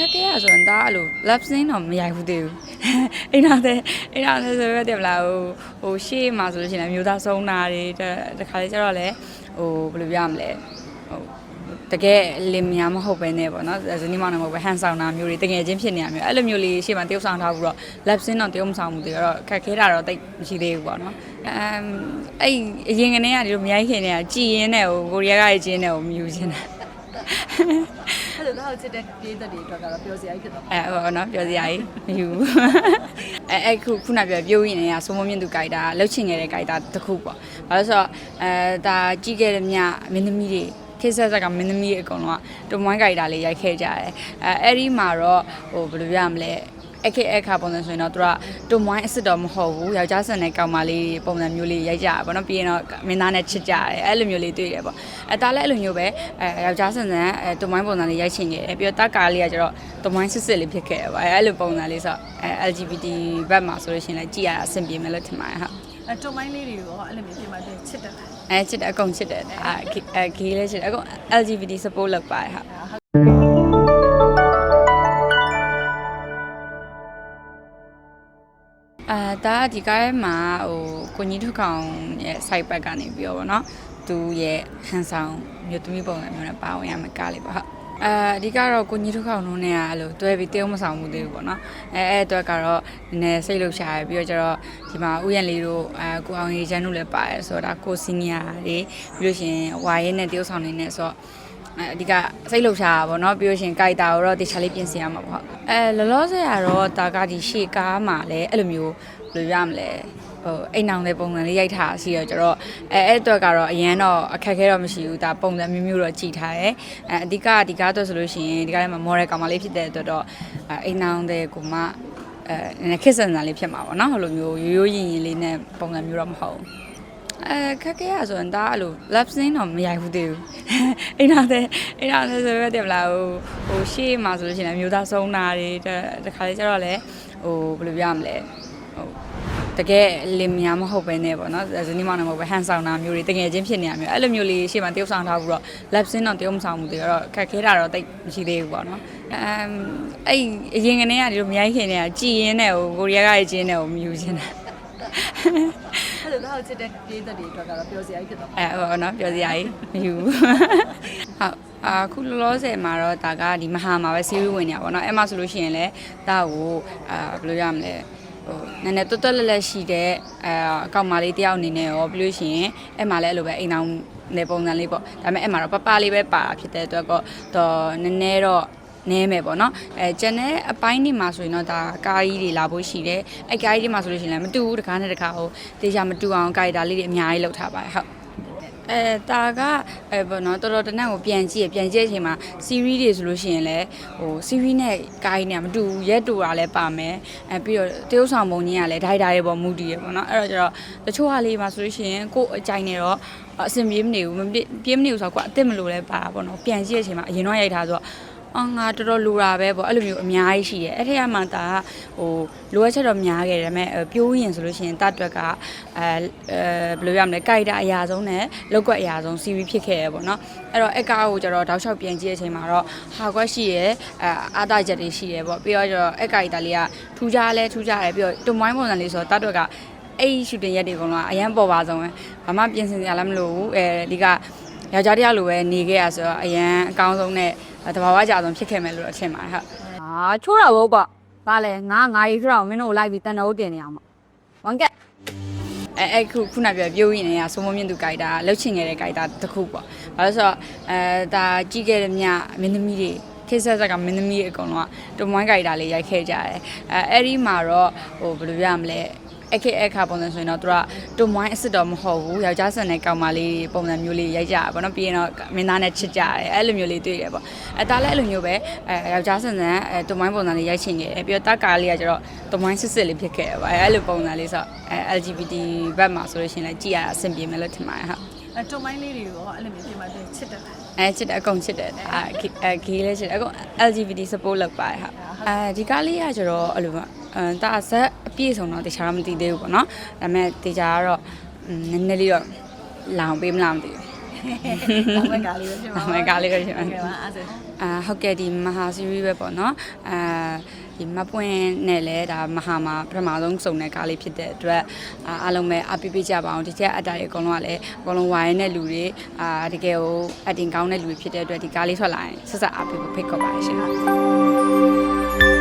ခက်ခဲရဆိုရင်ဒါအဲ့လို lap scene တော့မရိုက်ဘူးသေးဘူးအိမ်တော်တဲ့အိမ်တော်တဲ့ဆိုရက်တယ်မလားဟိုဟိုရှေ့မှာဆိုလို့ရှိရင်လည်းမျိုးသားဆုံးတာတွေတတခါလေကျတော့လေဟိုဘယ်လိုပြရမလဲဟိုတကယ်လင်မယားမဟုတ်ပဲနဲ့ပေါ့နော်ဇနီးမောင်နှံမဟုတ်ပဲဟန်ဆောင်တာမျိုးတွေတကယ်ချင်းဖြစ်နေရမျိုးအဲ့လိုမျိုးလေးရှေ့မှာတရုပ်ဆောင်ထားဘူးတော့ lap scene တော့တရုပ်မဆောင်ဘူးသေးတော့ခက်ခဲတာတော့တိတ်မရှိသေးဘူးပေါ့နော်အမ်အဲ့အရင်ကနေကဒီလိုမရိုက်ခင်နေကကြည်ရင်းနဲ့ဟိုကိုရီးယားကကြီးချင်းနဲ့ဟိုမြူချင်းတာ အဲ့လိုတော့ချစ်တဲ့ပြည်သက်တွေအတွက်ကတော့ပြောစရာကြီးဖြစ်တော့အဲဟိုနော်ပြောစရာကြီးမယူဘူးအဲအဲ့ခုခုနပြောပြောရင်းနေရဆိုမမြင့်သူကြိုက်တာလှုပ်ချင်ခဲ့တဲ့ကြိုက်တာတစ်ခုပေါ့ဘာလို့ဆိုတော့အဲဒါကြီးခဲ့တဲ့မြမင်းသမီးတွေခေတ်ဆက်ဆက်ကမင်းသမီးတွေအကုန်လုံးကတမွိုင်းကြိုက်တာလေးရိုက်ခဲ့ကြတယ်အဲအဲ့ဒီမှာတော့ဟိုဘယ်လိုပြရမလဲ အခက်အခါပုံစံဆိုရင်တော့သူကတုံမွိုင်းအစ်စ်တော့မဟုတ်ဘူးယောက်ျားဆန်တဲ့ကောင်မလေးပုံစံမျိုးလေးရိုက်ကြတာပေါ့နော်ပြီးရင်တော့မင်းသားနဲ့ချစ်ကြတယ်အဲ့လိုမျိုးလေးတွေ့ရပေါ့အဲဒါလည်းအဲ့လိုမျိုးပဲအဲယောက်ျားဆန်ဆန်အဲတုံမွိုင်းပုံစံလေးရိုက်ချင်ခဲ့တယ်ပြီးတော့တာကားလေးကကျတော့တုံမွိုင်းစစ်စစ်လေးဖြစ်ခဲ့တယ်ပေါ့အဲအဲ့လိုပုံစံလေးဆိုတော့အဲ LGBT ဘက်မှာဆိုလို့ရှိရင်လည်းကြည့်ရတာအဆင်ပြေမယ်လို့ထင်ပါတယ်ဟုတ်အဲတုံမိုင်းလေးတွေရောအဲ့လိုမျိုးပြင်မှာတဲ့ချစ်တယ်လားအဲချစ်တယ်အကုန်ချစ်တယ်အဲအဲဂေးလည်းချစ်တယ်အကုန် LGBT support လုပ်ပါတယ်ဟုတ် အာဒါကဒီကားထဲမှာဟိုကိုကြီးထုတ်ကောင်ရဲ့ site back ကနေပြီးတော့ဗောနော်သူရဲ့ဟန်ဆောင်မြို့သမီးပုံစံမျိုးနဲ့ပါဝင်ရမယ်ကားလေးပါဟုတ်အာအဓိကတော့ကိုကြီးထုတ်ကောင်တို့နဲ့ကအဲ့လိုတွဲပြီးတယောက်မဆောင်မှုသေးဘူးပေါ့နော်အဲအဲ့အတွက်ကတော့နည်းနည်းစိတ်လှုပ်ရှားရပြီးတော့ကျတော့ဒီမှာဥယျာဉ်လေးတို့အဲကိုအောင်ရီချမ်းတို့လည်းပါတယ်ဆိုတော့ဒါကိုစီနီယာတွေပြီးလို့ရှရင်ဝါရဲနဲ့တယောက်ဆောင်နေနေဆိုတော့ အဲအဓိကစိတ်လှုပ်ရှားတာပေါ့နော်ပြီးလို့ရှရင်ကြိုက်တာကိုတော့တခြားလေးပြင်ဆင်ရမှာပေါ့အဲလောလောဆယ်ကတော့တာကဒီရှေ့ကားမှာလည်းအဲ့လိုမျိုးဘယ်လိုရမလဲဟိုအိမ်အောင်တဲ့ပုံစံလေးရိုက်ထားရှိရကြတော့အဲအဲ့အတွက်ကတော့အရန်တော့အခက်ခဲတော့မရှိဘူးဒါပုံစံမျိုးမျိုးတော့ကြည်ထားတယ်အဲအဓိကဒီကားအတွက်ဆိုလို့ရှိရင်ဒီကားထဲမှာ model ကောင်မလေးဖြစ်တဲ့အတွက်တော့အဲအိမ်အောင်တဲ့ကိုမအဲနည်းနည်းခက်ဆန်ဆန်လေးဖြစ်မှာပေါ့နော်ဟိုလိုမျိုးရိုးရိုးရင်ရင်လေးနဲ့ပုံစံမျိုးတော့မဟုတ်ဘူး အဲခက်ခဲရဆိုရင်ဒါအဲ့လို lap scene တော့မရိုက်ဘူးသေးဘူးအိမ်တော်တဲ့အိမ်တော်တဲ့ဆိုရက်တယ်မလားဟိုဟိုရှေ့မှာဆိုလို့ရှိရင်လည်းမျိုးသားဆုံးတာတွေတတခါလေကျတော့လေဟိုဘယ်လိုပြရမလဲဟိုတကယ်လင်မယားမဟုတ်ပဲနဲ့ပေါ့နော်ဇနီးမောင်နှံမဟုတ်ပဲဟန်ဆောင်တာမျိုးတွေတကယ်ချင်းဖြစ်နေရမျိုးအဲ့လိုမျိုးလေးရှေ့မှာတရုပ်ဆောင်ထားဘူးတော့ lap scene တော့တရုပ်မဆောင်ဘူးသေးတော့ခက်ခဲတာတော့တိတ်မရှိသေးဘူးပေါ့နော်အမ်အဲ့အရင်ကနေကဒီလိုမရိုက်ခင်နေကကြည်ရင်းနဲ့ဟိုကိုရီးယားကကြီးချင်းနဲ့ဟိုမြူချင်းတာ အဲ့လိုတော့ချစ်တဲ့ပြည်သက်တွေအတွက်ကတော့ပြောစရာကြီးဖြစ်တော့အဲဟိုနော်ပြောစရာကြီးမယူဘူးဟုတ်အခုလောလောဆယ်မှာတော့ဒါကဒီမဟာမှာပဲ series ဝင်နေတာပေါ့နော်အဲ့မှာဆိုလို့ရှိရင်လည်းဒါကိုအာဘယ်လိုရမလဲဟိုနည်းနည်းတွတ်တွတ်လက်လက်ရှိတဲ့အဲအကောင့်မလေးတယောက်အနေနဲ့ရောပြီးလို့ရှိရင်အဲ့မှာလည်းအဲ့လိုပဲအိမ်အောင်နေပုံစံလေးပေါ့ဒါပေမဲ့အဲ့မှာတော့ပပလေးပဲပါတာဖြစ်တဲ့အတွက်တော့နည်းနည်းတော့ နည်းမယ်ပေါ့နော်အဲကျန်တဲ့အပိုင်းတွေမှာဆိုရင်တော့ဒါကားကြီးတွေလာဖို့ရှိတယ်အဲကားကြီးတွေမှာဆိုလို့ရှိရင်လည်းမတူဘူးတကားနဲ့တကားဟိုတေချာမတူအောင်ကာရီတာလေးတွေအများကြီးလောက်ထားပါတယ်ဟုတ်အဲတာကအဲဘောနော်တော်တော်တနက်ကိုပြန်ကြည့်ရပြန်ကြည့်အချိန်မှာ series တွေဆိုလို့ရှိရင်လည်းဟို series နဲ့ကိုင်းနဲ့မတူဘူးရက်တူတာလည်းပါမယ်အဲပြီးတော့တရုတ်ဆောင်ပုံကြီးကလည်းဒိုက်တာတွေပေါ်မူတည်ရပေါ့နော်အဲ့တော့ကျတော့တချို့ဟာလေးမှာဆိုလို့ရှိရင်ကို့အကြိုင်နေတော့အဆင်ပြေမနေဘူးမပြေမနေဘူးဆိုတော့ကွာအစ်စ်မလို့လည်းပါတာပေါ့နော်ပြန်ကြည့်ရအချိန်မှာအရင်တော့ရိုက်ထားဆိုတော့ အော်ငါတော်တော်လူတာပဲပေါ့အဲ့လိုမျိုးအများကြီးရှိရဲအဲ့ထက်ကမှဒါကဟိုလိုအပ်ချက်တော့များခဲ့တယ်ဒါပေမဲ့အဲပြိုးရင်ဆိုလို့ရှိရင်တတ်တွက်ကအဲအဲဘယ်လိုရမလဲကြိုက်တာအရာဆုံးနဲ့လောက်ကွက်အရာဆုံး CV ဖြစ်ခဲ့ရပေါ့နော်အဲ့တော့အကားကိုကျတော့တောက်လျှောက်ပြန်ကြည့်တဲ့အချိန်မှာတော့ဟာကွက်ရှိရဲအဲအာတာချက်တွေရှိရဲပေါ့ပြီးတော့ကျတော့အကြိုက်တာလေးကထူးခြားလဲထူးခြားတယ်ပြီးတော့တွန်မိုင်းပုံစံလေးဆိုတော့တတ်တွက်ကအဲ့ရှူတင်ရက်တွေအကုန်လုံးကအရန်ပေါ်ပါဆုံးပဲဘာမှပြင်ဆင်စရာလည်းမလိုဘူးအဲဒီက ယောက်ျားတရားလိုပဲနေခဲ့ရဆိုတော့အရန်အကောင်းဆုံးနဲ့တဘာဝကြဆုံးဖြစ်ခဲ့မယ်လို့တော့ထင်ပါတယ်ဟုတ်အာချိုးတာဘုတ်ပေါ့ဗာလဲငါငါကြီးဆိုတော့မင်းတို့ကိုလိုက်ပြီးတန်တော်တင်နေအောင်ပေါ့ဝန်ကက်အဲအဲ့ခုခုနပြောပြောရင်းနေရဆိုမမြင့်သူကြိုက်တာလှုပ်ချင်ခဲ့တဲ့ကြိုက်တာတစ်ခုပေါ့ဘာလို့ဆိုတော့အဲဒါကြီးခဲ့တဲ့မြမင်းသမီးတွေခေတ်ဆက်ဆက်ကမင်းသမီးတွေအကုန်လုံးကတမွိုင်းကြိုက်တာလေးရိုက်ခဲ့ကြတယ်အဲအဲ့ဒီမှာတော့ဟိုဘယ်လိုပြရမလဲ အခက်အခါပုံစံဆိုရင်တော့သူကတုံမွိုင်းအစ်စ်တော့မဟုတ်ဘူးယောက်ျားဆန်တဲ့ကောင်မလေးပုံစံမျိုးလေးရိုက်ကြတာပေါ့နော်ပြီးရင်တော့မင်းသားနဲ့ချစ်ကြတယ်အဲ့လိုမျိုးလေးတွေ့တယ်ပေါ့အဲဒါလည်းအဲ့လိုမျိုးပဲအဲယောက်ျားဆန်ဆန်အဲတုံမွိုင်းပုံစံလေးရိုက်ချင်ခဲ့တယ်ပြီးတော့တာကာလေးကကျတော့တုံမွိုင်းစစ်စစ်လေးဖြစ်ခဲ့တယ်ပေါ့အဲအဲ့လိုပုံစံလေးဆိုတော့အဲ LGBT ဘက်မှာဆိုလို့ရှိရင်လည်းကြည့်ရတာအဆင်ပြေမယ်လို့ထင်ပါတယ်ဟုတ်အဲတုံမိုင်းလေးတွေရောအဲ့လိုမျိုးပြင်မှာတဲ့ချစ်တယ်လားအဲချစ်တယ်အကုန်ချစ်တယ်အဲအဲဂေးလည်းချစ်တယ်အကုန် LGBT support လုပ်ပါတယ်ဟုတ်အဲဒီကားလေးကကျတော့အဲ့လိုပါ အဲတာဇက်အပြည့်စုံတော့တခြားတော့မသိသေးဘူးပေါ့နော်ဒါပေမဲ့တခြားကတော့နည်းနည်းလေးတော့လောင်ပေးမလားမသိဘူးဝက်ကလေးပဲဖြစ်မှာဝက်ကလေးပဲဖြစ်မှာကဲပါအဲ့ဒါအာဟုတ်ကဲ့ဒီမဟာစီရီးပဲပေါ့နော်အာဒီမပွင့်နဲ့လဲဒါမဟာမှာပထမဆုံးစုံတဲ့ကားလေးဖြစ်တဲ့အတွက်အာအားလုံးပဲအပိပိကြပါအောင်ဒီချက်အတားတွေအကုန်လုံးကလည်းအကုန်လုံးဝိုင်းတဲ့လူတွေအာတကယ်ကိုအတင်ကောင်းတဲ့လူတွေဖြစ်တဲ့အတွက်ဒီကားလေးထွက်လာရင်ဆက်ဆက်အားပေးဖို့ဖိတ်ခေါ်ပါတယ်ရှင်